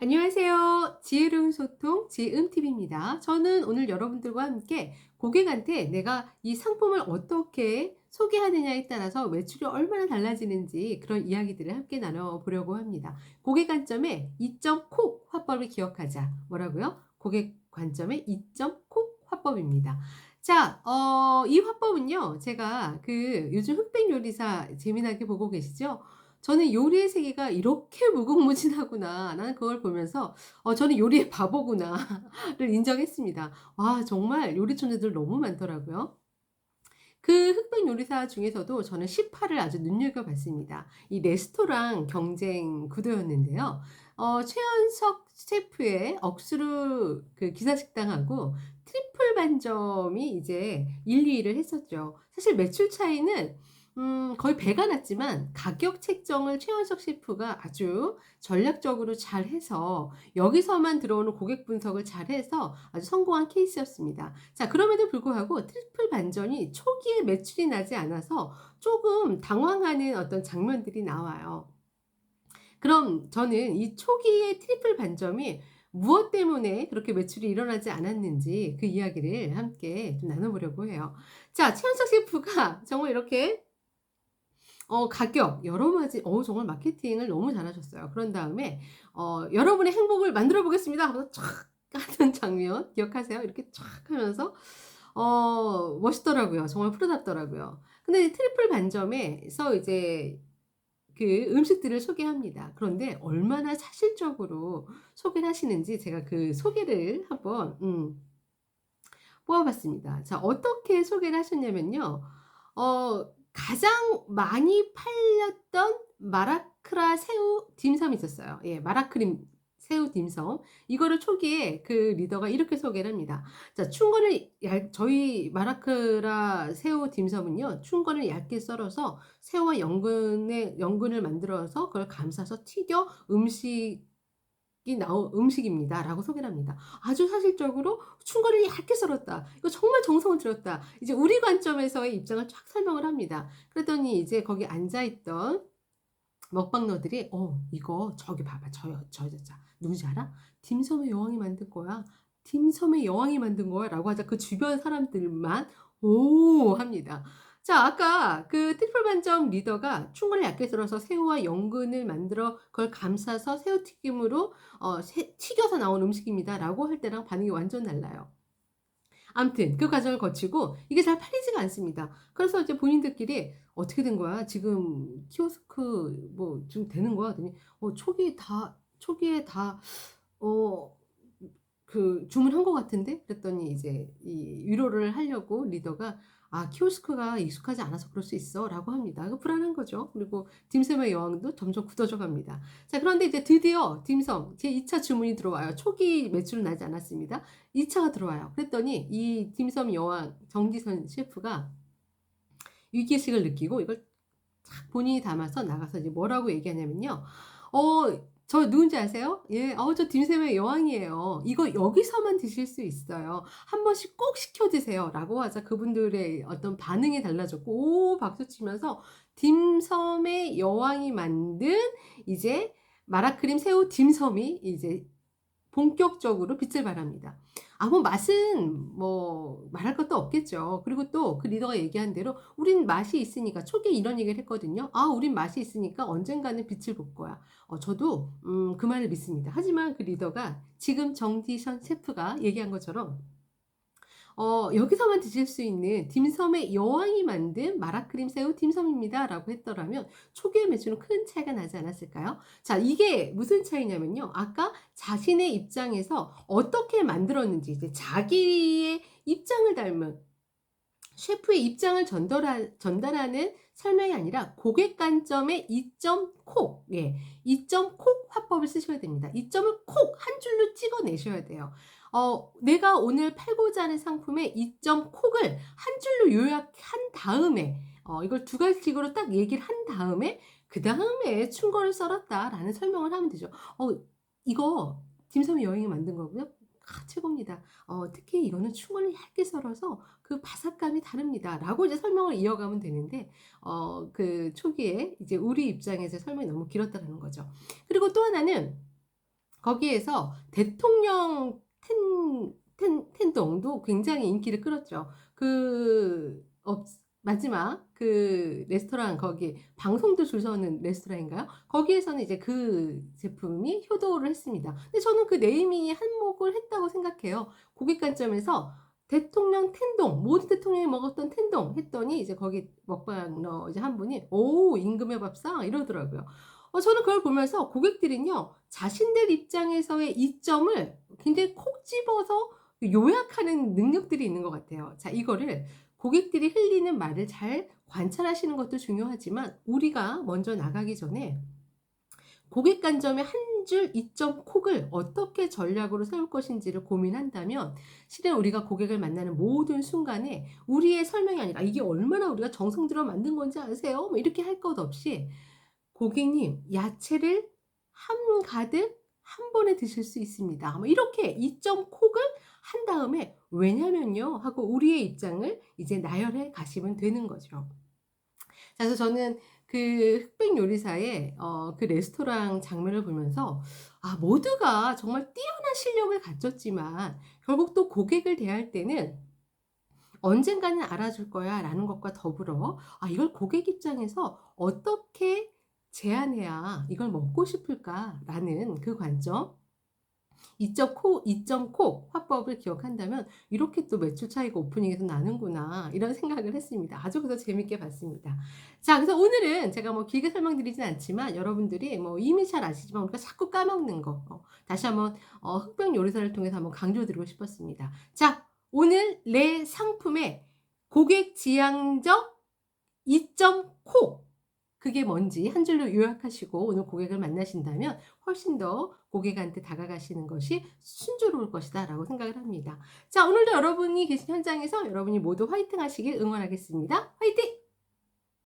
안녕하세요. 지혜로운 소통 지음TV입니다. 저는 오늘 여러분들과 함께 고객한테 내가 이 상품을 어떻게 소개하느냐에 따라서 매출이 얼마나 달라지는지 그런 이야기들을 함께 나눠보려고 합니다. 고객 관점의 2점 콕 화법을 기억하자. 뭐라고요? 고객 관점의 2점 콕 화법입니다. 자, 어, 이 화법은요, 제가 그 요즘 흑백 요리사 재미나게 보고 계시죠? 저는 요리의 세계가 이렇게 무궁무진하구나. 나는 그걸 보면서 어, 저는 요리의 바보구나를 인정했습니다. 와, 정말 요리 천재들 너무 많더라고요. 그 흑백 요리사 중에서도 저는 18을 아주 눈여겨봤습니다. 이 레스토랑 경쟁 구도였는데요. 어, 최연석 셰프의 억수로 그 기사식당하고 트리플 반점이 이제 1, 2위를 했었죠. 사실 매출 차이는 음, 거의 배가 났지만 가격 책정을 최원석 셰프가 아주 전략적으로 잘 해서 여기서만 들어오는 고객 분석을 잘 해서 아주 성공한 케이스였습니다. 자, 그럼에도 불구하고 트리플 반전이 초기에 매출이 나지 않아서 조금 당황하는 어떤 장면들이 나와요. 그럼 저는 이 초기의 트리플 반점이 무엇 때문에 그렇게 매출이 일어나지 않았는지 그 이야기를 함께 좀 나눠보려고 해요. 자, 최현석 셰프가 정말 이렇게 어, 가격, 여러 가지, 어, 정말 마케팅을 너무 잘하셨어요. 그런 다음에, 어, 여러분의 행복을 만들어 보겠습니다. 하면서 촥 하는 장면, 기억하세요? 이렇게 촥 하면서, 어, 멋있더라고요. 정말 프로답더라고요. 근데 트리플 반점에서 이제 그 음식들을 소개합니다. 그런데 얼마나 사실적으로 소개를 하시는지 제가 그 소개를 한번, 음, 뽑아봤습니다. 자, 어떻게 소개를 하셨냐면요. 어, 가장 많이 팔렸던 마라크라 새우 딤섬이 있었어요. 예, 마라크림 새우 딤섬. 이거를 초기에 그 리더가 이렇게 소개를 합니다. 자, 충건을 얇, 저희 마라크라 새우 딤섬은요, 충건을 얇게 썰어서 새우와 연근의 연근을 만들어서 그걸 감싸서 튀겨 음식 이 나온 음식입니다. 라고 소개를 합니다. 아주 사실적으로 충고를 얇게 썰었다. 이거 정말 정성을 들였다. 이제 우리 관점에서의 입장을 쫙 설명을 합니다. 그랬더니 이제 거기 앉아있던 먹방러들이 어 이거 저기 봐봐 저요 저 저자 누구지 알아? 딤섬의 여왕이 만든 거야. 딤섬의 여왕이 만든 거야 라고 하자 그 주변 사람들만 오 합니다. 자, 아까 그 트리플 반점 리더가 충분히 얇게 썰어서 새우와 연근을 만들어 그걸 감싸서 새우튀김으로 어, 새, 튀겨서 나온 음식입니다. 라고 할 때랑 반응이 완전 달라요. 암튼 그 과정을 거치고 이게 잘 팔리지가 않습니다. 그래서 이제 본인들끼리 어떻게 된 거야? 지금 키오스크 뭐좀 되는 거야? 그랬더니 어, 초기 다 초기에 다 어, 그 주문한 것 같은데? 그랬더니 이제 이 위로를 하려고 리더가 아, 키오스크가 익숙하지 않아서 그럴 수 있어. 라고 합니다. 그 불안한 거죠. 그리고 딤섬의 여왕도 점점 굳어져 갑니다. 자, 그런데 이제 드디어 딤섬 제 2차 주문이 들어와요. 초기 매출은 나지 않았습니다. 2차가 들어와요. 그랬더니 이 딤섬 여왕 정지선 셰프가 위기의식을 느끼고 이걸 탁 본인이 담아서 나가서 이제 뭐라고 얘기하냐면요. 어, 저 누군지 아세요? 예, 어, 저 딤섬의 여왕이에요. 이거 여기서만 드실 수 있어요. 한 번씩 꼭 시켜 드세요. 라고 하자 그분들의 어떤 반응이 달라졌고, 오, 박수 치면서 딤섬의 여왕이 만든 이제 마라크림 새우 딤섬이 이제 본격적으로 빛을 발합니다. 아, 뭐 맛은 뭐 말할 것도 없겠죠. 그리고 또 그 리더가 얘기한 대로 우린 맛이 있으니까 초기에 이런 얘기를 했거든요. 아, 우린 맛이 있으니까 언젠가는 빛을 볼 거야. 어, 저도 음, 그 말을 믿습니다. 하지만 그 리더가 지금 정디션 셰프가 얘기한 것처럼 어, 여기서만 드실 수 있는 딤섬의 여왕이 만든 마라크림 새우 딤섬입니다. 라고 했더라면 초기의 매출은 큰 차이가 나지 않았을까요? 자, 이게 무슨 차이냐면요. 아까 자신의 입장에서 어떻게 만들었는지 이제 자기의 입장을 닮은 셰프의 입장을 전달하, 전달하는 설명이 아니라 고객 관점의 2점 콕, 예, 2점 콕 화법을 쓰셔야 됩니다. 2점을 콕 한 줄로 찍어내셔야 돼요. 어, 내가 오늘 팔고자 하는 상품의 2점 콕을 한 줄로 요약한 다음에 어, 이걸 두 가지식으로 딱 얘기를 한 다음에 그 다음에 충고를 썰었다라는 설명을 하면 되죠. 어, 이거 딤섬 여행이 만든 거고요. 아, 최고입니다. 어, 특히 이거는 충분히 얇게 썰어서 그 바삭감이 다릅니다. 라고 이제 설명을 이어가면 되는데, 어, 그 초기에 이제 우리 입장에서 설명이 너무 길었다는 거죠. 그리고 또 하나는 거기에서 대통령 텐, 텐, 텐동도 굉장히 인기를 끌었죠. 그 업, 마지막 그 레스토랑 거기 방송도 줄 서는 레스토랑인가요? 거기에서는 이제 그 제품이 효도를 했습니다. 근데 저는 그 네이밍이 한몫을 했다고 생각해요. 고객 관점에서 대통령 텐동 모든 대통령이 먹었던 텐동 했더니 이제 거기 먹방러 이제 한 분이 오 임금의 밥상 이러더라고요. 어, 저는 그걸 보면서 고객들은요 자신들 입장에서의 이점을 굉장히 콕 집어서 요약하는 능력들이 있는 것 같아요. 자 이거를 고객들이 흘리는 말을 잘 관찰하시는 것도 중요하지만 우리가 먼저 나가기 전에 고객 관점의 한 줄 이점 콕을 어떻게 전략으로 세울 것인지를 고민한다면 실은 우리가 고객을 만나는 모든 순간에 우리의 설명이 아니라 이게 얼마나 우리가 정성 들여 만든 건지 아세요? 뭐 이렇게 할 것 없이 고객님 야채를 한 가득 한 번에 드실 수 있습니다. 뭐 이렇게 이점 콕을 한 다음에 왜냐면요 하고 우리의 입장을 이제 나열해 가시면 되는 거죠. 자, 그래서 저는 그 흑백 요리사의 어, 그 레스토랑 장면을 보면서 아, 모두가 정말 뛰어난 실력을 갖췄지만 결국 또 고객을 대할 때는 언젠가는 알아줄 거야 라는 것과 더불어 아, 이걸 고객 입장에서 어떻게 제안해야 이걸 먹고 싶을까라는 그 관점 2.코, 2.코 화법을 기억한다면 이렇게 또 매출 차이가 오프닝에서 나는구나 이런 생각을 했습니다. 아주 그래서 재밌게 봤습니다. 자, 그래서 오늘은 제가 뭐 길게 설명드리진 않지만 여러분들이 뭐 이미 잘 아시지만 우리가 자꾸 까먹는 거 어, 다시 한번 어, 흑백 요리사를 통해서 한번 강조드리고 싶었습니다. 자, 오늘 내 상품의 고객 지향적 2.코 그게 뭔지 한 줄로 요약하시고 오늘 고객을 만나신다면 훨씬 더 고객한테 다가가시는 것이 순조로울 것이다 라고 생각을 합니다. 자, 오늘도 여러분이 계신 현장에서 여러분이 모두 화이팅 하시길 응원하겠습니다. 화이팅!